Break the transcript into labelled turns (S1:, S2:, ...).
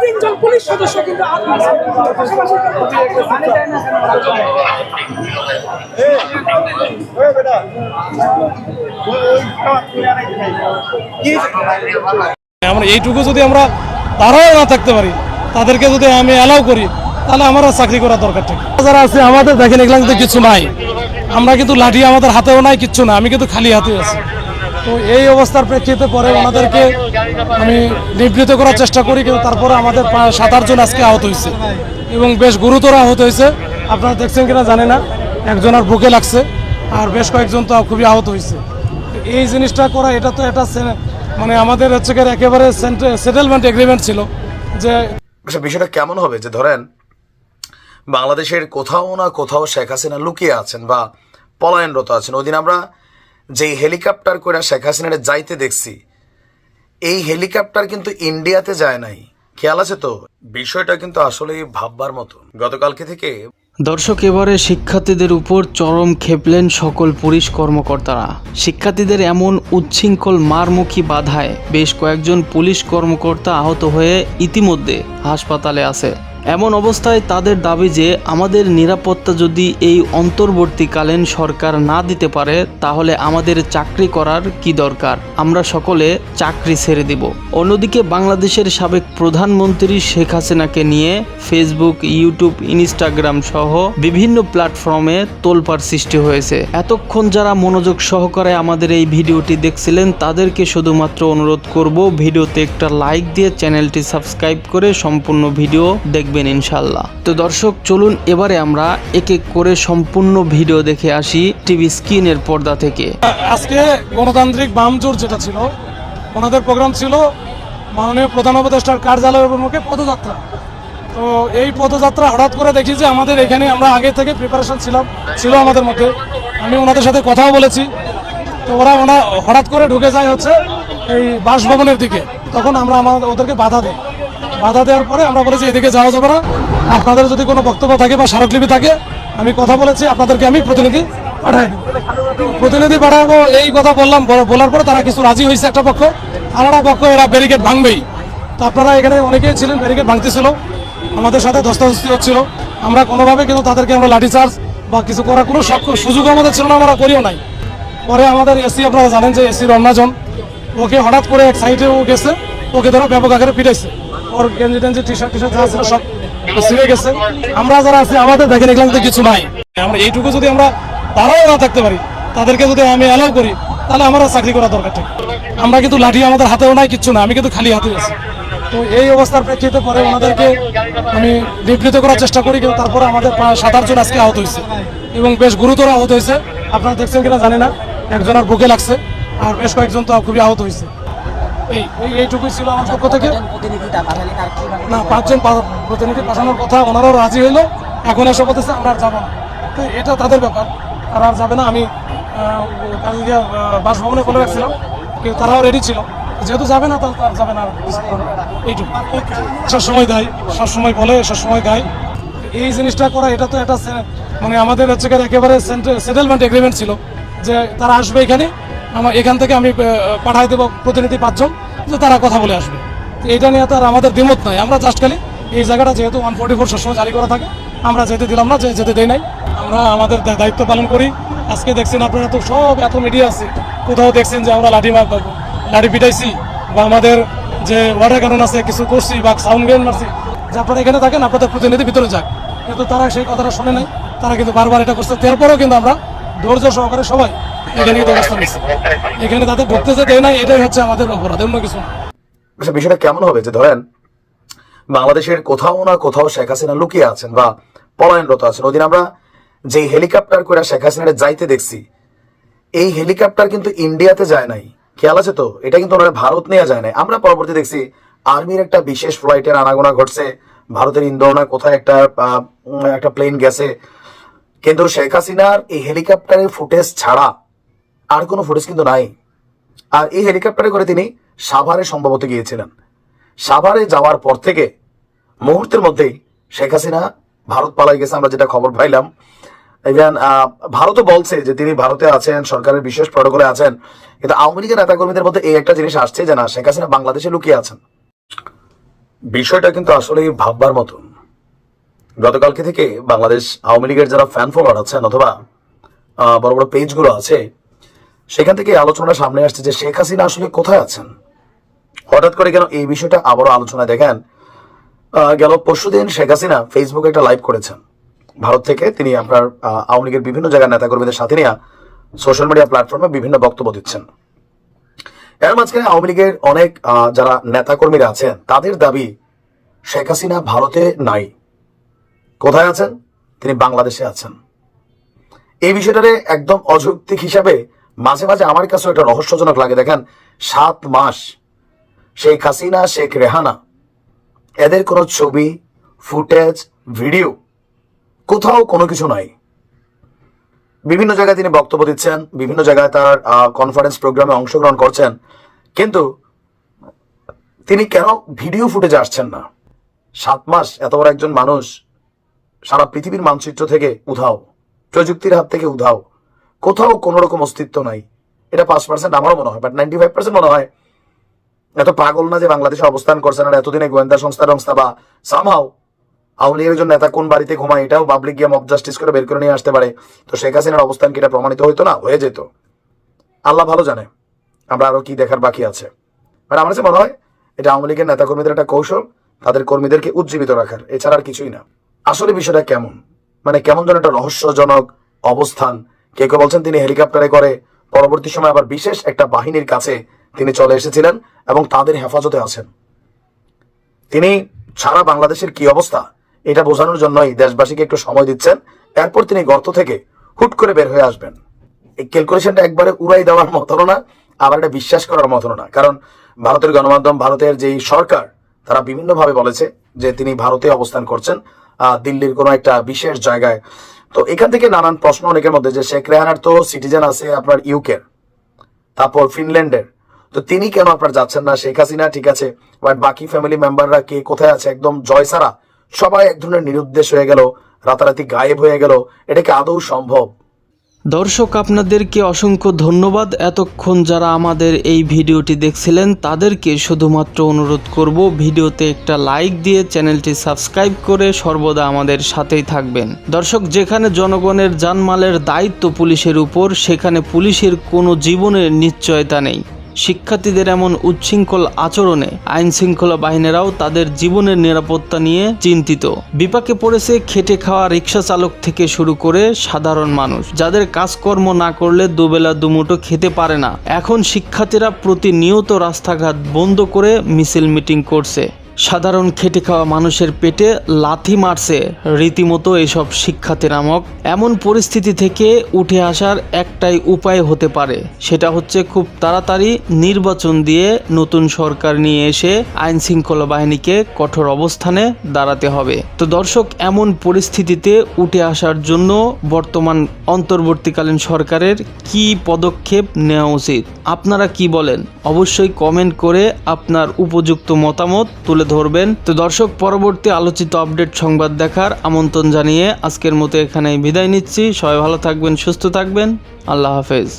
S1: তিনজন পুলিশ সদস্য কিন্তু
S2: আমরা এইটুকু যদি আমরা তারাও না থাকতে পারি, তাদেরকে যদি আমি অ্যালাউ করি, তাহলে আমার চাকরি করার দরকার ঠিক যারা আছে আমাদের দেখেন এগুলো কিছু নাই। আমরা কিন্তু লাঠি আমাদের হাতেও নাই, কিচ্ছু না আমি কিন্তু খালি হাতে আছি। তো এই অবস্থার প্রেক্ষিতে পরে ওনাদেরকে আমি নিবৃত করার চেষ্টা করি, কিন্তু তারপরে আমাদের সাত আটজন আজকে আহত হয়েছে। এবং বেশ গুরুতর আহত হয়েছে। আপনারা দেখছেন কিনা জানে না একজন আর বুকে লাগছে, আর বেশ কয়েকজন তো খুবই আহত হয়েছে। এই জিনিসটা করা, এটা তো একটা মানে আমাদের হচ্ছে একেবারে সেটেলমেন্ট এগ্রিমেন্ট ছিল যে
S3: আচ্ছা বিষয়টা কেমন হবে? যে ধরেন বাংলাদেশের কোথাও না কোথাও শেখ হাসিনা লুকিয়ে আছেন বা পলায়নরত আছেন। ওদিন আমরা যেই হেলিকপ্টার করে শেখ হাসিনারে যাইতে দেখছি, এই হেলিকপ্টার কিন্তু ইন্ডিয়াতে যায় নাই। খেয়াল আছে তো? বিষয়টা কিন্তু আসলে ভাববার মতো। গতকালকে থেকে
S4: দর্শক, এবারে শিক্ষার্থীদের উপর চরম খেপলেন সকল পুলিশ কর্মকর্তারা। শিক্ষার্থীদের এমন উচ্ছৃঙ্খল মারমুখী বাধায় বেশ কয়েকজন পুলিশ কর্মকর্তা আহত হয়ে ইতিমধ্যে হাসপাতালে আছে। এমন অবস্থায় তাদের দাবি যে আমাদের নিরাপত্তা যদি এই অন্তর্বর্তীকালীন সরকার না দিতে পারে, তাহলে আমাদের চাকরি করার কি দরকার? আমরা সকলে চাকরি ছেড়ে দিব। অন্যদিকে বাংলাদেশের সাবেক প্রধানমন্ত্রী শেখ হাসিনাকে নিয়ে ফেসবুক, ইউটিউব, ইনস্টাগ্রাম সহ বিভিন্ন প্ল্যাটফর্মে তোলপাড় সৃষ্টি হয়েছে। এতক্ষণ যারা মনোযোগ সহকারে আমাদের এই ভিডিওটি দেখছিলেন, তাদেরকে শুধুমাত্র অনুরোধ করব, ভিডিওতে একটা লাইক দিয়ে চ্যানেলটি সাবস্ক্রাইব করে সম্পূর্ণ ভিডিও দেখবেন। ইনশাল্লাহ। তো দর্শক, চলুন এবারে আমরা এক এক করে সম্পূর্ণ ভিডিও দেখে আসি টিভি স্ক্রিনের পর্দা থেকে।
S2: আজকে গণতান্ত্রিক বামজোর যেটা ছিল, ওনাদের প্রোগ্রাম ছিল মাননীয় প্রধান উপদেষ্টার কার্যালয়ের মুখে পদযাত্রা। তো এই পদযাত্রা হঠাৎ করে দেখি যে আমাদের এখানে আমরা আগে থেকে প্রিপারেশন ছিলাম, ছিল আমাদের মধ্যে। আমি ওনাদের সাথে কথাও বলেছি। তো ওরা ওনা হঠাৎ করে ঢুকে যায় হচ্ছে এই বাসভবনের দিকে। তখন আমরা আমাদের ওদেরকে বাধা দিই বাধা দেওয়ার পরে আমরা বলেছি, এদিকে যাওয়া যাবে না। আপনাদের যদি কোনো বক্তব্য থাকে বা স্মারকলিপি থাকে, আমি কথা বলেছি, আপনাদেরকে আমি প্রতিনিধি পাঠাই প্রতিনিধি পাঠাবো, এই কথা বললাম বলার পরে তারা কিছু রাজি হয়েছে একটা পক্ষ। আর একটা পক্ষ, এরা ব্যারিকেড ভাঙবেই। তো আপনারা এখানে অনেকেই ছিলেন ব্যারিকেড ভাঙতেছিল। আমাদের সাথে ধস্তাধস্তি হচ্ছিল। আমরা কোনোভাবে কিন্তু তাদেরকে আমরা লাঠিচার্জ বা কিছু করার কোনো সুযোগ আমাদের ছিল না, আমরা করিও নাই। পরে আমাদের এসি, আপনারা জানেন যে এসির অন্যজন, ওকে হঠাৎ করে এক সাইডে ও গেছে, ওকে ধরো ব্যাপক আকারে পিটাইছে। ওর গেঞ্জি টেঞ্জি টি শার্ট টি সব ছিঁড়ে গেছে। আমরা যারা আছি, আমাদের কিন্তু কিছু নাই। আমরা এইটুকু যদি আমরা, তারাও না থাকতে পারি, তাদেরকে যদি আমি অ্যালাউ করি, তাহলে আমার চাকরি করা দরকার ঠিক আমরা কিন্তু লাঠি আমাদের হাতেও নাই, কিচ্ছু না আমি কিন্তু খালি হাতে আছি। তো এই অবস্থার প্রেক্ষিতে পরে ওনাদেরকে আমি নিবৃত করার চেষ্টা করি, কিন্তু তারপরে আমাদের সাত আটজন আজকে আহত হয়েছে। এবং বেশ গুরুতর আহত হয়েছে। আপনারা দেখছেন কিনা জানি না, একজনের বুকে লাগছে, আর বেশ কয়েকজন তো খুবই আহত হয়েছে। এই এই- এইটুকুই ছিল আমার পক্ষ থেকে। না পাঁচজন প্রতিনিধি পাঠানোর কথা ওনারাও রাজি হইল। এখন এসে বলতেছে আমরা আর যাব না। তো এটা তাদের ব্যাপার। তারা আর যাবে না। আমি কালকে বাসভবনে বলে রাখছিলাম। কিন্তু তারাও রেডি ছিল। যেহেতু যাবে না তাহলে তার যাবে না। এইটুকু। সব সময় দেয় সব সময় বলে সব সময় গায়। এই জিনিসটা করা এটা তো একটা মানে আমাদের হচ্ছে একেবারে সেটেলমেন্ট এগ্রিমেন্ট ছিল যে তারা আসবে এখানে। আমার এখান থেকে আমি পাঠাই দেবো প্রতিনিধি পাঁচজন। যে তারা কথা বলে আসবে। এটা নিয়ে তো আর আমাদের দ্বিমত নাই। আমরা জাস্ট খালি এই জায়গাটা যেহেতু ওয়ান ফোর্টি ফোর সবসময় জারি করা থাকে, আমরা যেতে দিলাম না, যে যেতে দেই নাই। আমরা আমাদের দায়িত্ব পালন করি। আজকে দেখছেন আপনারা তো সব এত মিডিয়া আছে। কোথাও দেখছেন যে আমরা লাঠি মার লাঠি পিটাইছি বা আমাদের যে ওয়াটার কারণ আছে, কিছু করছি বা সাউন্ড গেম মারছি। যে আপনারা এখানে থাকেন, আপনাদের প্রতিনিধি ভিতরে যাক। কিন্তু তারা সেই কথাটা শুনে নাই। তারা কিন্তু বারবার এটা করছে। তারপরেও কিন্তু আমরা ধৈর্য সহকারে সবাই এখানে কিন্তু অবস্থান নিচ্ছি। এখানে তাদের দেয় নাই, এটাই হচ্ছে আমাদের অপরাধ, অন্য কিছু না।
S3: আচ্ছা বিষয়টা কেমন হবে? যে ধরেন, বাংলাদেশের কোথাও না কোথাও শেখ হাসিনা লুকিয়ে আছেন বা পলায়নরত আছেন। ওদিন আমরা যেই হেলিকপ্টার করে শেখ যাইতে দেখছি, এই হেলিকপ্টার কিন্তু ইন্ডিয়াতে যায় নাই। খেয়াল আছে তো? এটা কিন্তু ওনারা ভারত নিয়ে যায় নাই। আমরা পরবর্তী দেখছি, আর্মির একটা বিশেষ ফ্লাইটের আনাগোনা ঘটছে। ভারতের ইন্দোরনা কোথায় একটা একটা প্লেন গেছে। কিন্তু শেখ হাসিনার এই হেলিকপ্টারের ফুটেজ ছাড়া আর কোনো ফুটেজ কিন্তু নাই। আর এই হেলিকপ্টারে করে তিনি সাভারে সম্ভবত গিয়েছিলেন। সাভারে যাওয়ার পর থেকে মুহূর্তের মধ্যেই শেখ হাসিনা ভারত পালাই গেছে, আমরা যেটা খবর পাইলাম। ইভেন ভারতও বলছে যে তিনি ভারতে আছেন, সরকারের বিশেষ প্রটোকলে আছেন। কিন্তু আওয়ামী লীগের নেতাকর্মীদের মধ্যে এই একটা জিনিস আসছে যে না, শেখ হাসিনা বাংলাদেশে লুকিয়ে আছেন। বিষয়টা কিন্তু আসলে ভাববার মতন গতকালকে থেকে বাংলাদেশ আওয়ামী লীগের যারা ফ্যান ফলোয়ার আছেন অথবা বড় বড় পেজগুলো আছে সেখান থেকে আলোচনাটা সামনে আসছে যে শেখ হাসিনা আসলে কোথায় আছেন? হঠাৎ করে কেন এই বিষয়টা আবারও আলোচনায় দেখেন? গেল পরশুদিন শেখ হাসিনা ফেসবুকে একটা লাইভ করেছেন। ভারত থেকে তিনি আপনার আওয়ামী লীগের বিভিন্ন জায়গার নেতাকর্মীদের সাথে নিয়ে সোশ্যাল মিডিয়া প্ল্যাটফর্মে বিভিন্ন বক্তব্য দিচ্ছেন। এর মাঝখানে আওয়ামী লীগের অনেক যারা নেতাকর্মীরা আছেন, তাদের দাবি শেখ হাসিনা ভারতে নাই। কোথায় আছেন? তিনি বাংলাদেশে আছেন। এই বিষয়টারে একদম অযৌক্তিক হিসাবে মাঝে মাঝে আমার কাছে একটা রহস্যজনক লাগে। দেখেন, সাত মাস শেখ হাসিনা, শেখ রেহানা, এদের কোনো ছবি, ফুটেজ, ভিডিও কোথাও কোনো কিছু নাই। বিভিন্ন জায়গায় তিনি বক্তব্য দিচ্ছেন, বিভিন্ন জায়গায় তার কনফারেন্স প্রোগ্রামে অংশগ্রহণ করছেন। কিন্তু তিনি কেন ভিডিও ফুটেজে আসছেন না? সাত মাস, এত বড় একজন মানুষ, সারা পৃথিবীর মানচিত্র থেকে উধাও, প্রযুক্তির হাত থেকে উধাও। কোথাও কোনো রকম অস্তিত্ব নাই। এটা পাঁচ পার্সেন্ট আমারও মনে হয় বাট নাইনটি ফাইভ পার্সেন্ট মনে হয়। এত পাগল না যে বাংলাদেশে অবস্থান করছেন আর এতদিনে গোয়েন্দা সংস্থা টংস্থা বা সামহাও আওয়ামী লীগের একজন নেতা কোন বাড়িতে ঘুমায়, এটাও পাবলিক গিয়ে মব জাস্টিস করে বের করে নিয়ে আসতে পারে। তো শেখ হাসিনার অবস্থান কি এটা প্রমাণিত হইতো না? হয়ে যেত। আল্লাহ ভালো জানে, আমরা আরও কি দেখার বাকি আছে। মানে আমার কাছে মনে হয়, এটা আওয়ামী লীগের নেতাকর্মীদের একটা কৌশল, তাদের কর্মীদেরকে উজ্জীবিত রাখার, এছাড়া আর কিছুই না। আসলে বিষয়টা কেমন? মানে কেমন যেন একটা রহস্যজনক অবস্থান কে কেউ বলছেন তিনি হেলিকপ্টারে করে। পরবর্তী সময় আবার বিশেষ একটা বাহিনীর কাছে তিনি চলে এসেছিলেন এবং তাদের হেফাজতে আছেন। তিনি, সারা বাংলাদেশের কি অবস্থা? এটা বোঝানোর জন্যই দেশবাসীকে একটু সময় দিচ্ছেন। এরপর তিনি গর্ত থেকে হুট করে বের হয়ে আসবেন। এই ক্যালকুলেশনটা একবারে উড়াই দেওয়ার মতন না, আবার এটা বিশ্বাস করার মতন না। কারণ ভারতের গণমাধ্যম, ভারতের যেই সরকার, তারা বিভিন্নভাবে বলেছে যে তিনি ভারতে অবস্থান করছেন দিল্লির কোনো একটা বিশেষ জায়গায়। তো এখান থেকে নানান প্রশ্ন অনেকের মধ্যে যে শেখ রেহানার তো সিটিজেন আছে আপনার ইউকের তারপর ফিনল্যান্ডের। তো তিনি কেন আপনার যাচ্ছেন না? শেখ হাসিনা ঠিক আছে বাট বাকি ফ্যামিলি মেম্বাররা কে, কোথায় আছে? একদম জয় সারা সবাই এক ধরনের নিরুদ্দেশ হয়ে গেল, রাতারাতি গায়েব হয়ে গেল। এটা কি আদৌ সম্ভব?
S4: দর্শক, আপনাদেরকে অসংখ্য ধন্যবাদ। এতক্ষণ যারা আমাদের এই ভিডিওটি দেখছিলেন, তাদেরকে শুধুমাত্র অনুরোধ করব, ভিডিওতে একটা লাইক দিয়ে চ্যানেলটি সাবস্ক্রাইব করে সর্বদা আমাদের সাথেই থাকবেন। দর্শক, যেখানে জনগণের জানমালের দায়িত্ব পুলিশের উপর, সেখানে পুলিশের কোনো জীবনের নিশ্চয়তা নেই। শিক্ষার্থীদের এমন উচ্ছৃঙ্খল আচরণে আইন শৃঙ্খলা বাহিনীরাও তাদের জীবনের নিরাপত্তা নিয়ে চিন্তিত। বিপাকে পড়েছে খেটে খাওয়া রিক্সা চালক থেকে শুরু করে সাধারণ মানুষ। যাদের কাজকর্ম না করলে দুবেলা দুমুটো খেতে পারে না। এখন শিক্ষার্থীরা প্রতিনিয়ত রাস্তাঘাট বন্ধ করে মিছিল মিটিং করছে। সাধারণ খেটে খাওয়া মানুষের পেটে লাথি মারছে রীতিমতো এসব শিক্ষার্থী নামক। এমন পরিস্থিতি থেকে উঠে আসার একটাই উপায় হতে পারে। সেটা হচ্ছে খুব তাড়াতাড়ি নির্বাচন দিয়ে নতুন সরকার নিয়ে এসে আইন শৃঙ্খলা বাহিনীকে কঠোর অবস্থানে দাঁড়াতে হবে। তো দর্শক, এমন পরিস্থিতিতে উঠে আসার জন্য বর্তমান অন্তর্বর্তীকালীন সরকারের কি পদক্ষেপ নেওয়া উচিত? আপনারা কি বলেন? অবশ্যই কমেন্ট করে আপনার উপযুক্ত মতামত তুলে ধরবেন। তো দর্শক, পরবর্তী আলোচিত আপডেট সংবাদ দেখার আমন্ত্রণ জানিয়ে আজকের মতো এখানেই বিদায় নিচ্ছি। সবাই ভালো থাকবেন, সুস্থ থাকবেন। আল্লাহ হাফেজ।